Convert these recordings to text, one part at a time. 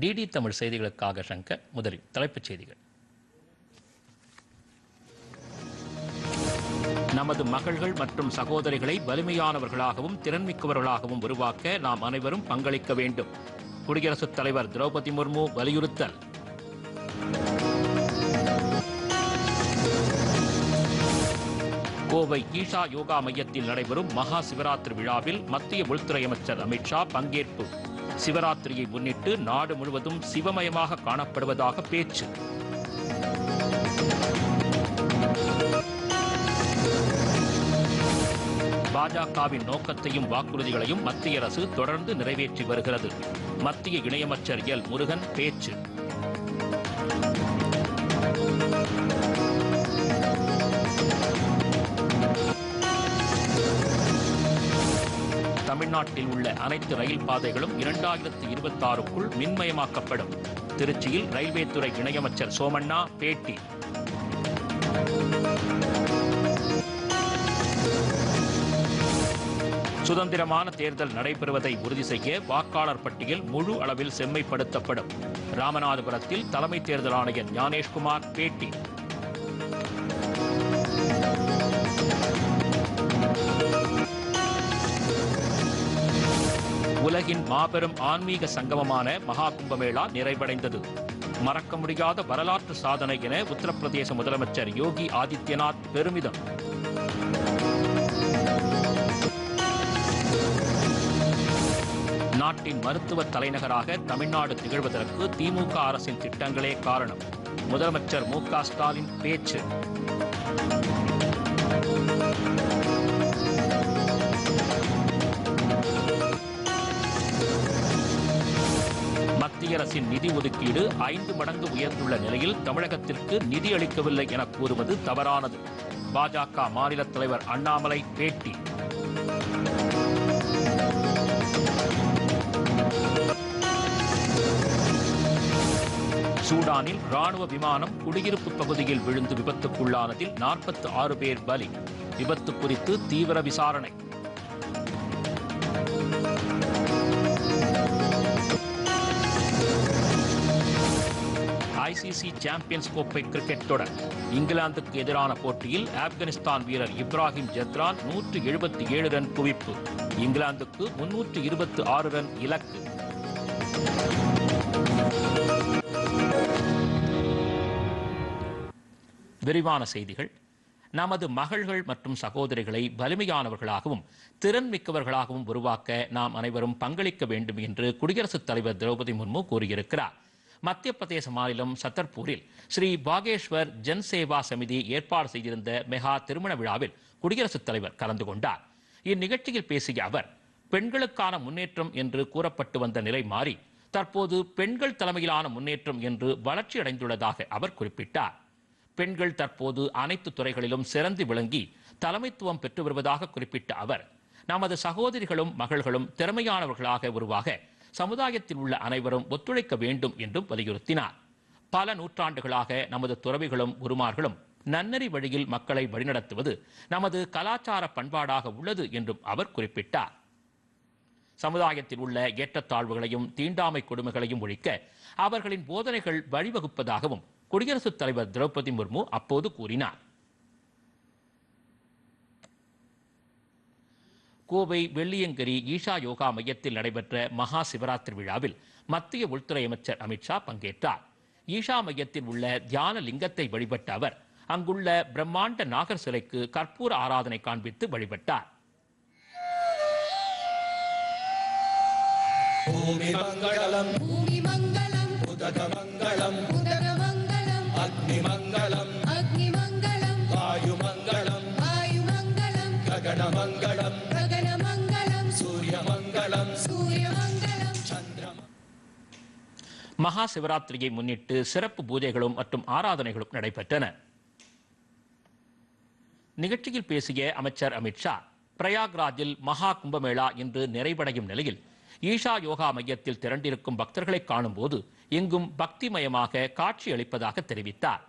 DD Tamil செய்திகளுக்காக சங்கர் முதலில் தலைப்புச் செய்திகள். நமது மகள்கள் மற்றும் சகோதரிகளை வலிமையானவர்களாகவும் திறன்மிக்கவர்களாகவும் உருவாக்க நாம் அனைவரும் பங்களிக்க வேண்டும். குடியரசுத் தலைவர் திரௌபதி முர்மு வலியுறுத்தல். கோவை ஈஷா யோகா மையத்தில் நடைபெறும் மகா சிவராத்திரி விழாவில் மத்திய உள்துறை அமைச்சர் அமித்ஷா பங்கேற்பு. சிவராத்திரியை முன்னிட்டு நாடு முழுவதும் சிவமயமாக காணப்படுவதாக பேச்சு. பாஜகவின் நோக்கத்தையும் வாக்குறுதிகளையும் மத்திய அரசு தொடர்ந்து நிறைவேற்றி வருகிறது. மத்திய இணையமைச்சர் எல் முருகன் பேச்சு. தமிழ்நாட்டில் உள்ள அனைத்து ரயில் பாதைகளும் இரண்டாயிரத்து இருபத்தாறுக்குள் மின்மயமாக்கப்படும். திருச்சியில் ரயில்வே துறை இணையமைச்சர் சோமண்ணா பேட்டி. சுதந்திரமான தேர்தல் நடைபெறுவதை உறுதி செய்ய வாக்காளர் பட்டியல் முழு அளவில் செம்மைப்படுத்தப்படும். ராமநாதபுரத்தில் தலைமை தேர்தல் ஆணையர் ஞானேஷ்குமார் பேட்டி. உலகின் மாபெரும் ஆன்மீக சங்கமமான மகா கும்பமேளா நிறைவடைந்தது. மறக்க முடியாத வரலாற்று சாதனை என உத்தரப்பிரதேச முதலமைச்சர் யோகி ஆதித்யநாத் பெருமிதம். நாட்டின் மருத்துவ தலைநகராக தமிழ்நாடு திகழ்வதற்கு திமுக அரசின் திட்டங்களே காரணம். முதலமைச்சர் மு க ஸ்டாலின் பேச்சு. மத்திய அரசின் நிதி ஒதுக்கீடு ஐந்து மடங்கு உயர்ந்துள்ள நிலையில் தமிழகத்திற்கு நிதி அளிக்கவில்லை என கூறுவது தவறானது. பாஜக மாநில தலைவர் அண்ணாமலை பேட்டி. சூடானில் ராணுவ விமானம் குடியிருப்பு பகுதியில் விழுந்து விபத்துக்குள்ளானதில் நாற்பத்தி ஆறு பேர் பலி. விபத்து குறித்து தீவிர விசாரணை. ஐசிசி சாம்பியன்ஸ் கோப்பை கிரிக்கெட் தொடர். இங்கிலாந்துக்கு எதிரான போட்டியில் ஆப்கானிஸ்தான் வீரர் இப்ராஹிம் ஜத்ரான் நூற்று எழுபத்தி ஏழு ரன் குவிப்பு. இங்கிலாந்துக்கு முன்னூற்று இருபத்தி ஆறு ரன் இலக்கு. விரிவான செய்திகள். நமது மகள்கள் மற்றும் சகோதரிகளை வலிமையானவர்களாகவும் திறன் மிக்கவர்களாகவும் உருவாக்க நாம் அனைவரும் பங்களிக்க வேண்டும் என்று குடியரசுத் தலைவர் திரௌபதி முர்மு கூறியிருக்கிறார். மத்திய பிரதேச மாநிலம் சத்தர்பூரில் ஸ்ரீ பாகேஸ்வர் ஜன் சேவா சமிதி ஏற்பாடு செய்திருந்த மெகா திருமண விழாவில் குடியரசுத் தலைவர் கலந்து கொண்டார். இந்நிகழ்ச்சியில் பேசிய அவர் பெண்களுக்கான முன்னேற்றம் என்று கூறப்பட்டு வந்த நிலை மாறி தற்போது பெண்கள் தலைமையிலான முன்னேற்றம் என்று வளர்ச்சியடைந்துள்ளதாக அவர் குறிப்பிட்டார். பெண்கள் தற்போது அனைத்து துறைகளிலும் சிறந்து விளங்கி தலைமைத்துவம் பெற்று வருவதாக குறிப்பிட்ட அவர் நமது சகோதரிகளும் மகள்களும் திறமையானவர்களாக உருவாக சமுதாயத்தில் உள்ள அனைவரும் ஒத்துழைக்க வேண்டும் என்றும் வலியுறுத்தினார். பல நூற்றாண்டுகளாக நமது துறவிகளும் குருமார்களும் நன்னறி வழியில் மக்களை வழிநடத்துவது நமது கலாச்சார பண்பாடாக உள்ளது என்றும் அவர் குறிப்பிட்டார். சமுதாயத்தில் உள்ள ஏற்றத்தாழ்வுகளையும் தீண்டாமை கொடுமைகளையும் ஒழிக்க அவர்களின் போதனைகள் வழிவகுப்பதாகவும் குடியரசுத் தலைவர் திரௌபதி முர்மு அப்போது கூறினார். கோவை வெள்ளியங்கரி ஈஷா யோகா மையத்தில் நடைபெற்ற மகா சிவராத்திரி விழாவில் மத்திய உள்துறை அமைச்சர் அமித்ஷா பங்கேற்றார். ஈஷா மையத்தில் உள்ள தியான லிங்கத்தை வழிபட்ட அவர் அங்குள்ள பிரம்மாண்ட நாகர் சிலைக்கு கற்பூர ஆராதனை காண்பித்து வழிபட்டார். மங்களம் அக்னி மங்களம் மங்களம். மகா சிவராத்திரியை முன்னிட்டு சிறப்பு பூஜைகளும் மற்றும் ஆராதனைகளும் நடைபெற்றன. நிகழ்ச்சியில் பேசிய அமைச்சர் அமித்ஷா பிரயாக்ராஜில் மகா கும்பமேளா இன்று நிறைவடையும் நிலையில் ஈஷா யோகா மையத்தில் திரண்டிருக்கும் பக்தர்களை காணும்போது எங்கும் பக்திமயமாக காட்சியளிப்பதாக தெரிவித்தார்.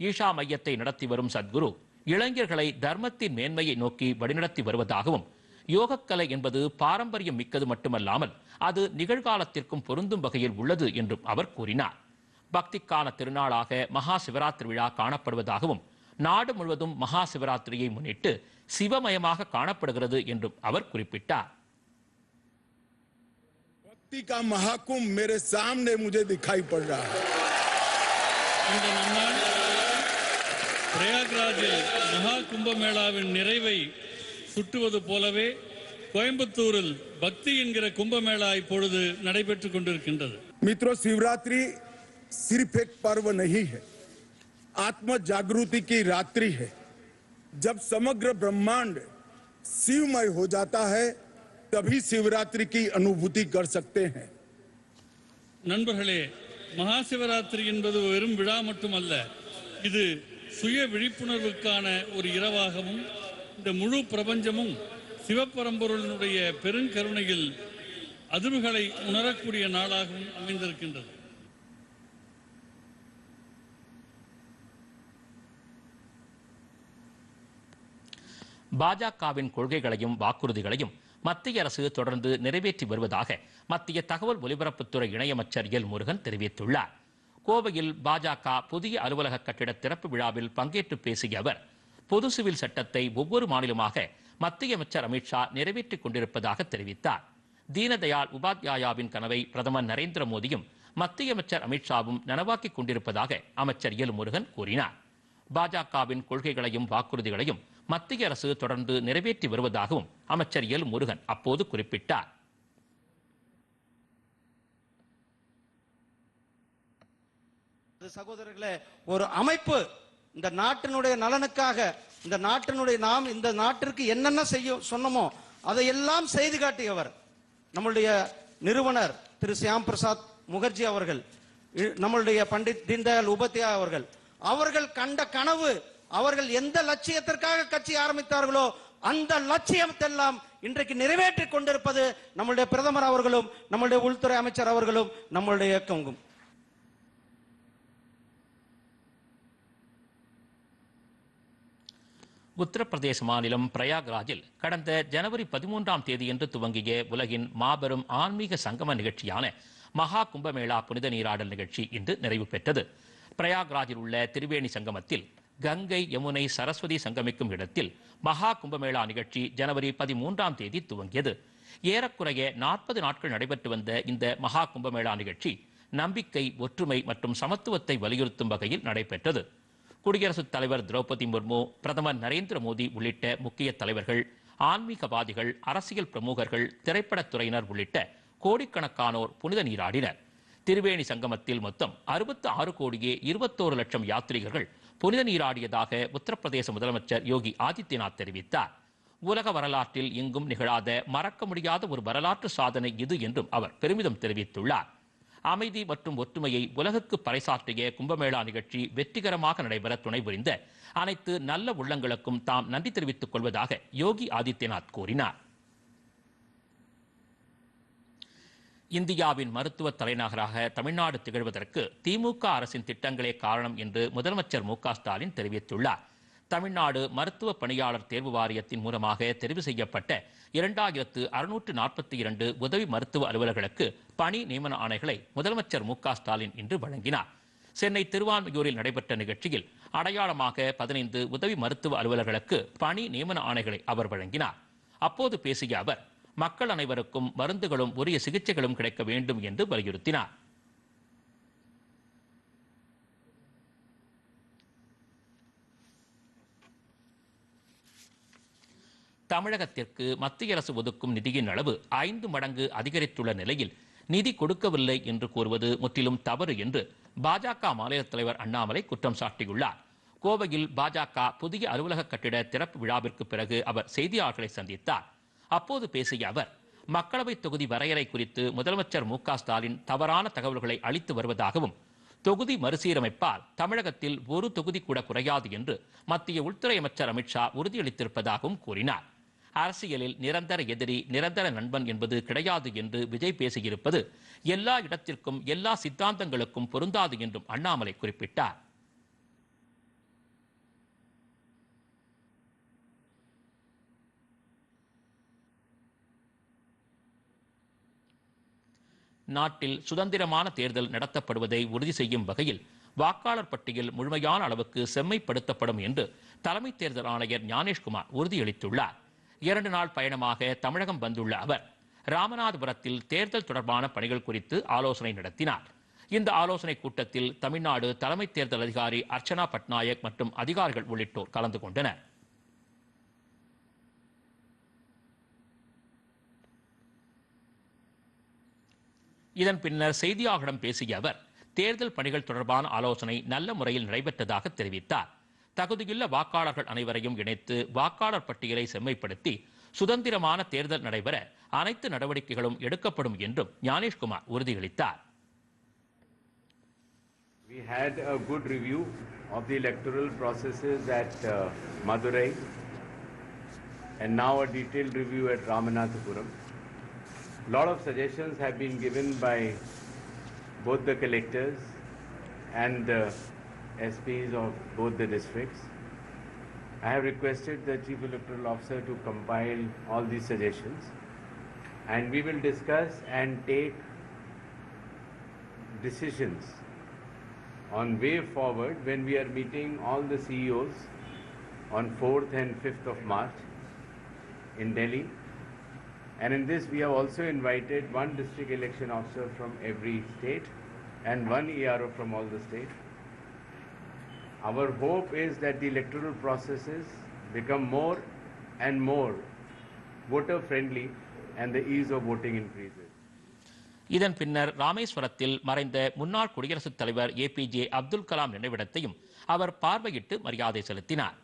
ஈஷா மையத்தை நடத்தி வரும் சத்குரு இளைஞர்களை தர்மத்தின் மேன்மையை நோக்கி வழிநடத்தி வருவதாகவும் யோகக்கலை என்பது பாரம்பரியம் மிக்கது மட்டுமல்லாமல் அது நிகழ்காலத்திற்கும் பொருந்தும் வகையில் உள்ளது என்றும் அவர் கூறினார் பக்திக்கான திருநாளாக மகா சிவராத்திரி விழா காணப்படுவதாகவும் நாடு முழுவதும் மகா சிவராத்திரியை முன்னிட்டு சிவமயமாக காணப்படுகிறது என்றும் அவர் குறிப்பிட்டார் भक्ति का महाकुंभ मेरे सामने मुझे दिखाई पड़ रहा है இந்த நன்னாள் பிரயாக்ராஜில் மகா கும்பமேளாவின் நிறைவை சுட்டுவது போலவே கோயம்புத்தூரில் பக்தி என்கிற கும்பமேளா இப்பொழுது நடைபெற்றுக் கொண்டிருக்கின்றது मित्रों शिवरात्रि सिर्फ एक पर्व नहीं है आत्म जागृति की रात्रि है जब समग्र ब्रह्मांड शिवमय हो जाता है तभी शिवरात्रि की अनुभूति कर सकते हैं நண்பர்களே மகா சிவராத்திரி என்பது வெறும் விழா மட்டுமல்ல இது சுய விழிப்புணர்வுக்கான ஒரு இரவாகவும் இந்த முழு பிரபஞ்சமும் சிவபரம்பொருளினுடைய பெருங்கருணையில் அதிர்வுகளை உணரக்கூடிய நாளாகவும் அமைந்திருக்கின்றது. பாஜகவின் கொள்கைகளையும் வாக்குறுதிகளையும் மத்திய அரசு தொடர்ந்து நிறைவேற்றி வருவதாக மத்திய தகவல் ஒலிபரப்புத்துறை இணையமைச்சர் எல் முருகன் தெரிவித்துள்ளார். கோவையில் பாஜக புதிய அலுவலக கட்டிட திறப்பு விழாவில் பங்கேற்று பேசிய அவர் பொது சிவில் சட்டத்தை ஒவ்வொரு மாநிலமாக மத்திய அமைச்சர் அமித்ஷா நிறைவேற்றிக் கொண்டிருப்பதாக தெரிவித்தார். தீனதயாள் உபாத்யாயாவின் கனவை பிரதமர் நரேந்திர மோடியும் மத்திய அமைச்சர் அமித்ஷாவும் நனவாக்கிக் கொண்டிருப்பதாக அமைச்சர் எல் முருகன் கூறினார். பாஜகவின் கொள்கைகளையும் வாக்குறுதிகளையும் மத்திய அரசு தொடர்ந்து நிறைவேற்றி வருவதாகவும் அமைச்சர் எல் முருகன் அப்போது குறிப்பிட்டார். சகோதரர்களே ஒரு அமைப்பு இந்த நாட்டினுடைய நலனுக்காக இந்த நாட்டினுடைய நாம் இந்த நாட்டிற்கு என்னென்ன செய்ய சொன்னமோ அதையெல்லாம் செய்து காட்டியவர் நம்மளுடைய நிறுவனர் திரு சியாம் பிரசாத் முகர்ஜி அவர்கள் நம்மளுடைய பண்டித் தீன்தயாள் உபத்யா அவர்கள். அவர்கள் கண்ட கனவு அவர்கள் எந்த லட்சியத்திற்காக கட்சி ஆரம்பித்தார்களோ அந்த லட்சியத்தெல்லாம் இன்றைக்கு நிறைவேற்றி கொண்டிருப்பது நம்மளுடைய பிரதமர் அவர்களும் நம்மளுடைய உள்துறை அமைச்சர் அவர்களும் நம்மளுடைய இயக்கமும். உத்தரப்பிரதேச மாநிலம் பிரயாக்ராஜில் கடந்த ஜனவரி பதிமூன்றாம் தேதியன்று துவங்கிய உலகின் மாபெரும் ஆன்மீக சங்கம நிகழ்ச்சியான மகா கும்பமேளா புனித நீராடல் நிகழ்ச்சி இன்று நிறைவு பெற்றது. பிரயாக்ராஜில் உள்ள திரிவேணி சங்கமத்தில் கங்கை யமுனை சரஸ்வதி சங்கமிக்கும் இடத்தில் மகா கும்பமேளா நிகழ்ச்சி ஜனவரி பதிமூன்றாம் தேதி துவங்கியது. ஏறக்குறைய நாற்பது நாட்கள் நடைபெற்று வந்த இந்த மகா கும்பமேளா நிகழ்ச்சி நம்பிக்கை ஒற்றுமை மற்றும் சமத்துவத்தை வலியுறுத்தும் வகையில் நடைபெற்றது. குடியரசுத் தலைவர் திரௌபதி முர்மு பிரதமர் நரேந்திர மோடி உள்ளிட்ட முக்கிய தலைவர்கள் ஆன்மீகவாதிகள் அரசியல் பிரமுகர்கள் திரைப்படத் துறையினர் உள்ளிட்ட கோடிக்கணக்கானோர் புனித நீராடினர். திருவேணி சங்கமத்தில் மொத்தம் அறுபத்து ஆறு கோடியே இருபத்தோரு லட்சம் யாத்ரீகர்கள் புனித நீராடியதாக உத்தரப்பிரதேச முதலமைச்சர் யோகி ஆதித்யநாத் தெரிவித்தார். உலக வரலாற்றில் எங்கும் நிகழாத மறக்க முடியாத ஒரு வரலாற்று சாதனை இது என்றும் அவர் பெருமிதம் தெரிவித்துள்ளார். அமைதி மற்றும் ஒற்றுமையை உலகுக்கு பறைசாற்றிய கும்பமேளா நிகழ்ச்சி வெற்றிகரமாக நடைபெற துணை புரிந்த அனைத்து நல்ல உள்ளங்களுக்கும் தாம் நன்றி தெரிவித்துக் கொள்வதாக யோகி ஆதித்யநாத் கூறினார். இந்தியாவின் மருத்துவ தலைநகராக தமிழ்நாடு திகழ்வதற்கு திமுக அரசின் திட்டங்களே காரணம் என்று முதலமைச்சர் மு க ஸ்டாலின் தெரிவித்துள்ளார். தமிழ்நாடு மருத்துவ பணியாளர் தேர்வு வாரியத்தின் மூலமாக தெரிவு செய்யப்பட்ட இரண்டாயிரத்து அறுநூற்று நாற்பத்தி இரண்டு உதவி மருத்துவ அலுவலர்களுக்கு பணி நியமன ஆணைகளை முதலமைச்சர் மு ஸ்டாலின் இன்று வழங்கினார். சென்னை திருவான்மையூரில் நடைபெற்ற நிகழ்ச்சியில் அடையாளமாக பதினைந்து உதவி மருத்துவ அலுவலர்களுக்கு பணி நியமன ஆணைகளை அவர் வழங்கினார். அப்போது பேசிய அவர் மக்கள் அனைவருக்கும் மருந்துகளும் உரிய சிகிச்சைகளும் கிடைக்க வேண்டும் என்று வலியுறுத்தினார். தமிழகத்திற்கு மத்திய அரசு ஒதுக்கும் நிதியின் அளவு ஐந்து மடங்கு அதிகரித்துள்ள நிலையில் நிதி கொடுக்கவில்லை என்று கூறுவது முற்றிலும் தவறு என்று பாஜக மாநில தலைவர் அண்ணாமலை குற்றம் சாட்டியுள்ளார். கோவையில் பாஜக புதிய அலுவலக கட்டிட திறப்பு விழாவிற்கு பிறகு அவர் செய்தியாளர்களை சந்தித்தார். அப்போது பேசிய அவர் மக்களவைத் தொகுதி வரையறை குறித்து முதலமைச்சர் மு ஸ்டாலின் தவறான தகவல்களை அளித்து வருவதாகவும் தொகுதி மறுசீரமைப்பால் தமிழகத்தில் ஒரு தொகுதி கூட குறையாது என்று மத்திய உள்துறை அமைச்சர் அமித்ஷா உறுதியளித்திருப்பதாகவும் கூறினார். அரசியலில் நிரந்தர எதிரி நிரந்தர நண்பன் என்பது கிடையாது என்று விஜய் பேசியிருப்பது எல்லா இடத்திற்கும் எல்லா சித்தாந்தங்களுக்கும் பொருந்தாது என்றும் அண்ணாமலை குறிப்பிட்டார். நாட்டில் சுதந்திரமான தேர்தல் நடத்தப்படுவதை உறுதி செய்யும் வகையில் வாக்காளர் பட்டியல் முழுமையான அளவுக்கு செம்மைப்படுத்தப்படும் என்று தலைமை தேர்தல் ஆணையர் ஞானேஷ்குமார் உறுதியளித்துள்ளார். இரண்டு நாள் பயணமாக தமிழகம் வந்துள்ள அவர் ராமநாதபுரத்தில் தேர்தல் தொடர்பான பணிகள் குறித்து ஆலோசனை நடத்தினார். இந்த ஆலோசனை கூட்டத்தில் தமிழ்நாடு தலைமை தேர்தல் அதிகாரி அர்ச்சனா பட்நாயக் மற்றும் அதிகாரிகள் உள்ளிட்டோர் கலந்து கொண்டனர். இதன் பின்னர் செய்தியாளர்களிடம் பேசிய அவர் தேர்தல் பணிகள் தொடர்பான ஆலோசனை நல்ல முறையில் நடைபெற்றதாக தெரிவித்தார். தகுதியுள்ள வாக்காளர்கள் அனைவரையும் இணைத்து வாக்காளர் பட்டியலை செம்மைப்படுத்தி சுதந்திரமான தேர்தல் நடைபெற அனைத்து நடவடிக்கைகளும் எடுக்கப்படும் என்றும் ஞானேஷ்குமார் உறுதியளித்தார் We had a good review of the electoral processes at uh, Madurai and now a detailed review at Ramanathapuram. A lot of suggestions have been given by both the collectors and the SPs of both the districts. I have requested the Chief Electoral Officer to compile all these suggestions and we will discuss and take decisions on way forward when we are meeting all the CEOs on 4th and 5th of March in Delhi. And in this, we have also invited one district election officer from every state and one ERO from all the states. Our hope is that the electoral processes become more and more voter friendly and the ease of voting increases. இதன் பின்னர் ராமேஸ்வரத்தில் மறைந்த முன்னாள் குடியரசுத் தலைவர் A P J Abdul Kalam நினைவிடத்தையும் அவர் பார்வையிட்டு மரியாதை செலுத்தினார்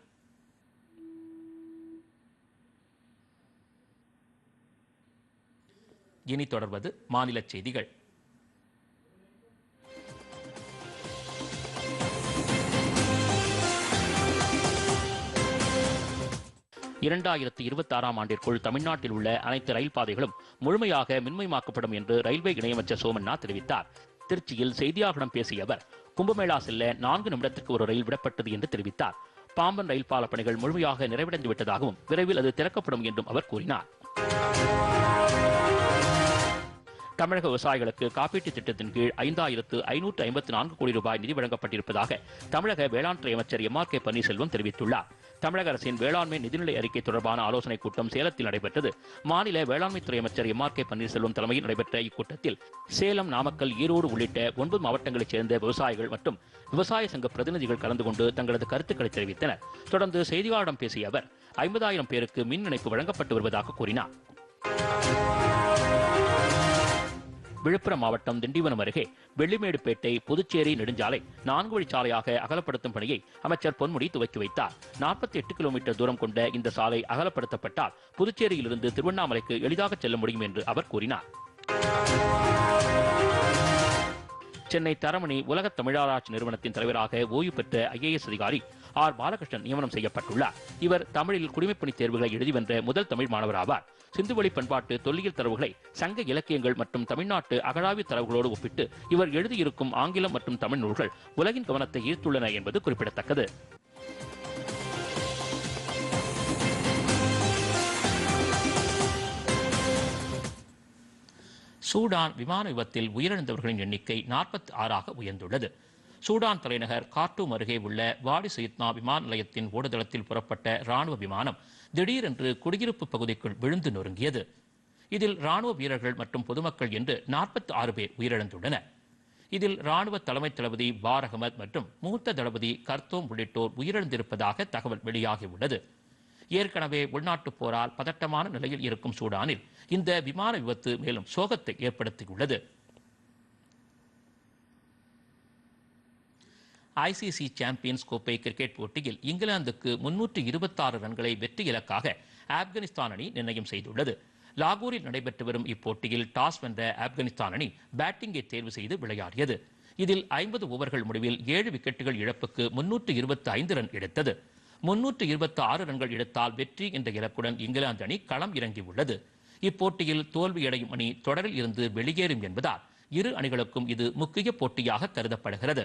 இனி தொடர்வது மாநில செய்திகள் இரண்டாயிரத்தி இருபத்தி ஆறாம் ஆண்டிற்குள் தமிழ்நாட்டில் உள்ள அனைத்து ரயில் பாதைகளும் முழுமையாக மின்மயமாக்கப்படும் என்று ரயில்வே இணையமைச்சர் சோமண்ணா தெரிவித்தார். திருச்சியில் செய்தியாளர்களிடம் பேசிய அவர் கும்பமேளா செல்ல நான்கு நிமிடத்திற்கு ஒரு ரயில் விடப்பட்டது என்று தெரிவித்தார். பாம்பன் ரயில் பால பணிகள் முழுமையாக நிறைவடைந்து விட்டதாகவும் விரைவில் அது திறக்கப்படும் என்றும் அவர் கூறினார். தமிழக விவசாயிகளுக்கு காப்பீட்டுத் திட்டத்தின் கீழ் ஐந்தாயிரத்து ஐநூற்று ஐம்பத்தி நான்கு கோடி ரூபாய் நிதி வழங்கப்பட்டிருப்பதாக தமிழக வேளாண் துறை அமைச்சர் எம் ஆர் கே பன்னீர்செல்வம் தெரிவித்துள்ளார். தமிழக அரசின் வேளாண்மை நிதிநிலை அறிக்கை தொடர்பான ஆலோசனைக் கூட்டம் சேலத்தில் நடைபெற்றது. மாநில வேளாண்மைத்துறை அமைச்சர் எம் ஆர் கே பன்னீர்செல்வம் தலைமையில் நடைபெற்ற இக்கூட்டத்தில் சேலம் நாமக்கல் ஈரோடு உள்ளிட்ட ஒன்பது மாவட்டங்களைச் சேர்ந்த விவசாயிகள் மற்றும் விவசாய சங்க பிரதிநிதிகள் கலந்து கொண்டு தங்களது கருத்துக்களை தெரிவித்தனர். தொடர்ந்து செய்தியாளரிடம் பேசிய அவர் ஐம்பதாயிரம் பேருக்கு மின் இணைப்பு வழங்கப்பட்டு வருவதாக கூறினார். விழுப்புரம் மாவட்டம் திண்டிவனம் அருகே வெள்ளிமேடுபேட்டை புதுச்சேரி நெடுஞ்சாலை நான்கு வழிச்சாலையாக அகலப்படுத்தும் பணியை அமைச்சர் பொன்முடி துவக்கி வைத்தார். நாற்பத்தி எட்டு கிலோமீட்டர் தூரம் கொண்ட இந்த சாலை அகலப்படுத்தப்பட்டால் புதுச்சேரியிலிருந்து திருவண்ணாமலைக்கு எளிதாக செல்ல முடியும் என்று அவர் கூறினார். சென்னை தரமணி உலக தமிழாராய்ச்சி நிறுவனத்தின் தலைவராக ஓய்வு பெற்ற ஐஏஎஸ் அதிகாரி ஆர். பாலகிருஷ்ணன் நியமனம் செய்யப்பட்டுள்ளார். இவர் தமிழில் குடிமைப்பணி தேர்வுகளை எழுதி வென்ற முதல் தமிழ் மாணவர் ஆவார். சிந்துவெளி பண்பாட்டு தொல்லியல் தரவுகளை சங்க இலக்கியங்கள் மற்றும் தமிழ்நாட்டு அகழாய்வு தரவுகளோடு ஒப்பிட்டு இவர் எழுதியிருக்கும் ஆங்கிலம் மற்றும் தமிழ் நூல்கள் உலகின் கவனத்தை ஈர்த்துள்ளன என்பது குறிப்பிடத்தக்கது. சூடான் விமான விபத்தில் உயிரிழந்தவர்களின் எண்ணிக்கை நாற்பத்தி ஆறாக உயர்ந்துள்ளது. சூடான் தலைநகர் கார்ட்டூம் அருகே உள்ள வாடி சயித்னா விமான நிலையத்தின் ஓடுதளத்தில் புறப்பட்ட ராணுவ விமானம் திடீரென்று குடியிருப்பு பகுதிக்குள் விழுந்து நொறுங்கியது. இதில் ராணுவ வீரர்கள் மற்றும் பொதுமக்கள் என்று நாற்பத்தி ஆறு பேர் உயிரிழந்துள்ளனர். இதில் ராணுவ தலைமை தளபதி பார் அகமத் மற்றும் மூத்த தளபதி கர்த்தோம் உள்ளிட்டோர் உயிரிழந்திருப்பதாக தகவல் வெளியாகியுள்ளது. ஏற்கனவே உள்நாட்டுப் போரால் பதட்டமான நிலையில் இருக்கும் சூடானில் இந்த விமான விபத்து மேலும் சோகத்தை ஏற்படுத்தியுள்ளது. ஐசிசி சாம்பியன்ஸ் கோப்பை கிரிக்கெட் போட்டியில் இங்கிலாந்துக்கு முன்னூற்று இருபத்தாறு ரன்களை வெற்றி இலக்காக ஆப்கானிஸ்தான் அணி நிர்ணயம் செய்துள்ளது. லாகூரில் நடைபெற்று வரும் இப்போட்டியில் டாஸ் வென்ற ஆப்கானிஸ்தான் அணி பேட்டிங்கை தேர்வு செய்து விளையாடியது. இதில் ஐம்பது ஓவர்கள் முடிவில் ஏழு விக்கெட்டுகள் இழப்புக்கு முன்னூற்று இருபத்தி ஐந்து ரன் எடுத்தது. முன்னூற்று இருபத்தி ஆறு ரன்கள் எடுத்தால் வெற்றி என்ற இலக்குடன் இங்கிலாந்து அணி களம் இறங்கியுள்ளது. இப்போட்டியில் தோல்வியடையும் அணி தொடரில் இருந்து வெளியேறும் என்பதால் இரு அணிகளுக்கும் இது முக்கிய போட்டியாக கருதப்படுகிறது.